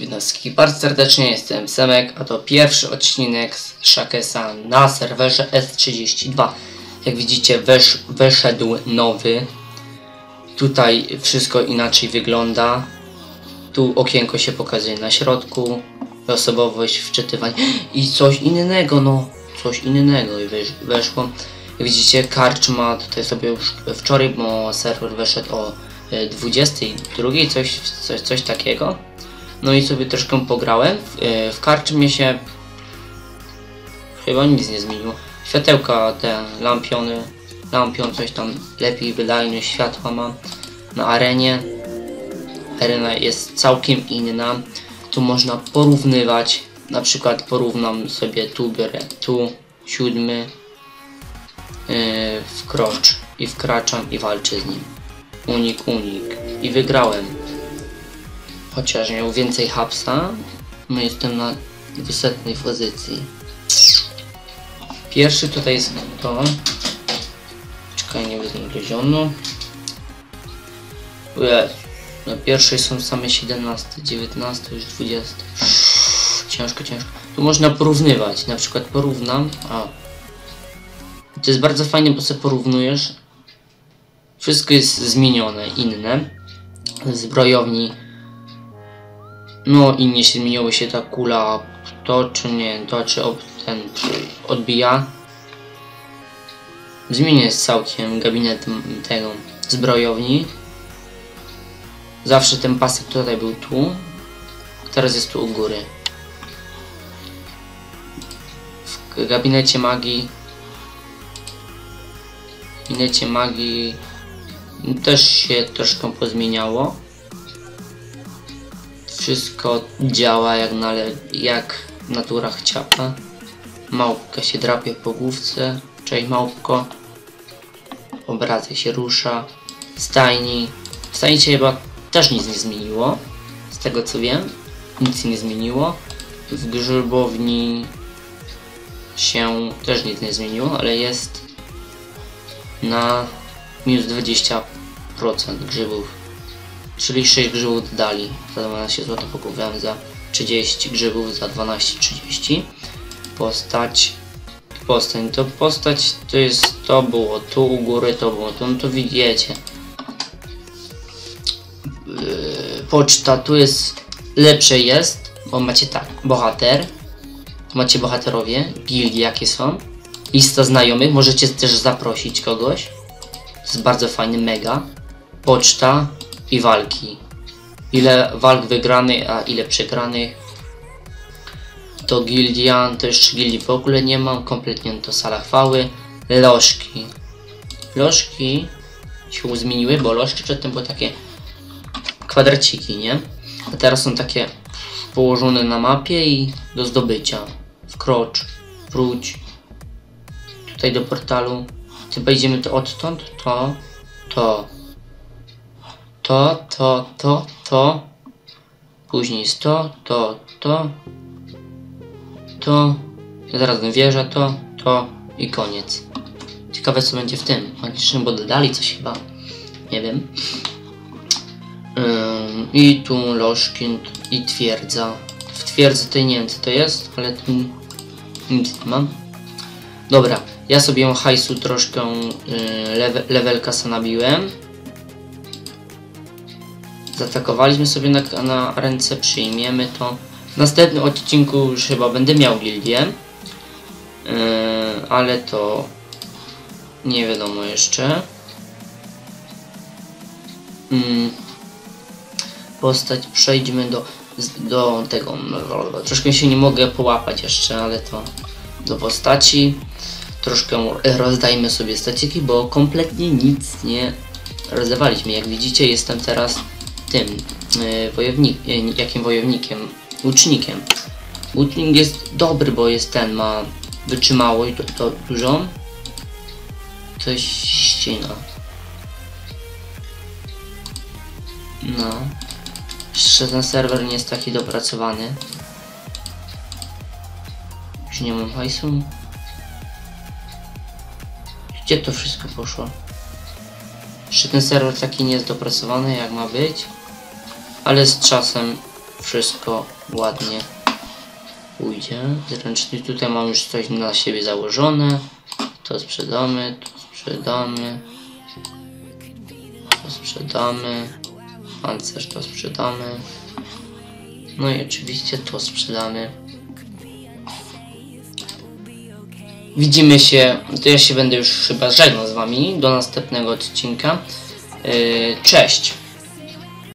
jednostki. Bardzo serdecznie jestem Semek, a to pierwszy odcinek z Shakesa na serwerze S32. Jak widzicie wesz, weszedł nowy. Tutaj wszystko inaczej wygląda. Tu okienko się pokazuje na środku. Osobowość, wczytywanie i coś innego, no. Coś innego i wesz, weszło. Jak widzicie karczma tutaj sobie już wczoraj, bo serwer wyszedł o e, 22, coś, coś, coś takiego. No i sobie troszkę pograłem. W, e, w się chyba nic nie zmieniło. Światełka, te lampiony, lampion coś tam lepiej wydajność światła ma. Na arenie arena jest całkiem inna. Tu można porównywać. Na przykład porównam sobie tu biorę tu siódmy yy, wkrocz i wkraczam i walczę z nim. Unik, unik. I wygrałem. Chociaż miał więcej hapsa, no jestem na wysetnej pozycji. Pierwszy tutaj jest to. Czekaj, nie wyznaleziono. Jest. Na pierwszej są same 17, 19, już 20. Ciężko, ciężko. Tu można porównywać. Na przykład porównam. A. To jest bardzo fajne, bo sobie porównujesz. Wszystko jest zmienione, inne. Zbrojowni. No i się zmieniło się ta kula. To czy nie, to czy ob, ten odbija. Zmienię całkiem gabinet tego zbrojowni. Zawsze ten pasek tutaj był tu. Teraz jest tu u góry. W gabinecie magii. Gabinecie magii też się troszkę pozmieniało. Wszystko działa jak, nale jak natura chciała. Małpka się drapie po główce. Cześć małpko. Obrazek się rusza. Stajni. W stajni się chyba też nic nie zmieniło. Z tego co wiem. Nic się nie zmieniło. W grzybowni się też nic nie zmieniło, ale jest na minus 20% grzybów. Czyli 6 grzybów dodali. Za 12 zł pokupowałem za 30 grzybów za 12,30. Postać. Postać. To postać to jest to było tu u góry, to było tu, no to widzicie. Yy, poczta tu jest lepsze jest, bo macie tak, bohater, macie bohaterowie, gildie jakie są, lista znajomych, możecie też zaprosić kogoś, jest bardzo fajny, mega, poczta i walki, ile walk wygranych, a ile przegranych, to gildia, to jeszcze gildii w ogóle nie mam, kompletnie to sala chwały, lożki, lożki się zmieniły, bo lożki przedtem były takie kwadraciki, nie? A teraz są takie położone na mapie i do zdobycia. Wkrocz, wróć. Tutaj do portalu. Chyba idziemy to odtąd. To, to. To, to, to, to. Później jest to, to, to. To. Zaraz wieża, to, to i koniec. Ciekawe co będzie w tym. Oni bo dodali coś chyba. Nie wiem. I tu Loszkin i twierdza. W twierdzy tej nie wiem co to jest, ale tu nic nie mam. Dobra, ja sobie hajsu troszkę yy, se nabiłem. Zaatakowaliśmy sobie na, na ręce, przyjmiemy to. W następnym odcinku już chyba będę miał gildię. Yy, ale to nie wiadomo jeszcze. Mm postać, przejdźmy do, do tego, no, troszkę się nie mogę połapać jeszcze, ale to do postaci, troszkę rozdajmy sobie statyki, bo kompletnie nic nie rozdawaliśmy, jak widzicie jestem teraz tym, yy, wojownik, yy, jakim wojownikiem, łucznikiem. Łucznik jest dobry, bo jest ten, ma wytrzymałość to, to dużą, coś ścina. No. Jeszcze ten serwer nie jest taki dopracowany. Już nie mam hajsu. Gdzie to wszystko poszło? Jeszcze ten serwer taki nie jest dopracowany jak ma być. Ale z czasem wszystko ładnie pójdzie. Zręczny tutaj mam już coś dla siebie założone. To sprzedamy, to sprzedamy. To sprzedamy. Pancerz to sprzedamy. No i oczywiście to sprzedamy. Widzimy się, to ja się będę już chyba żegnał z wami do następnego odcinka. Yy, Cześć!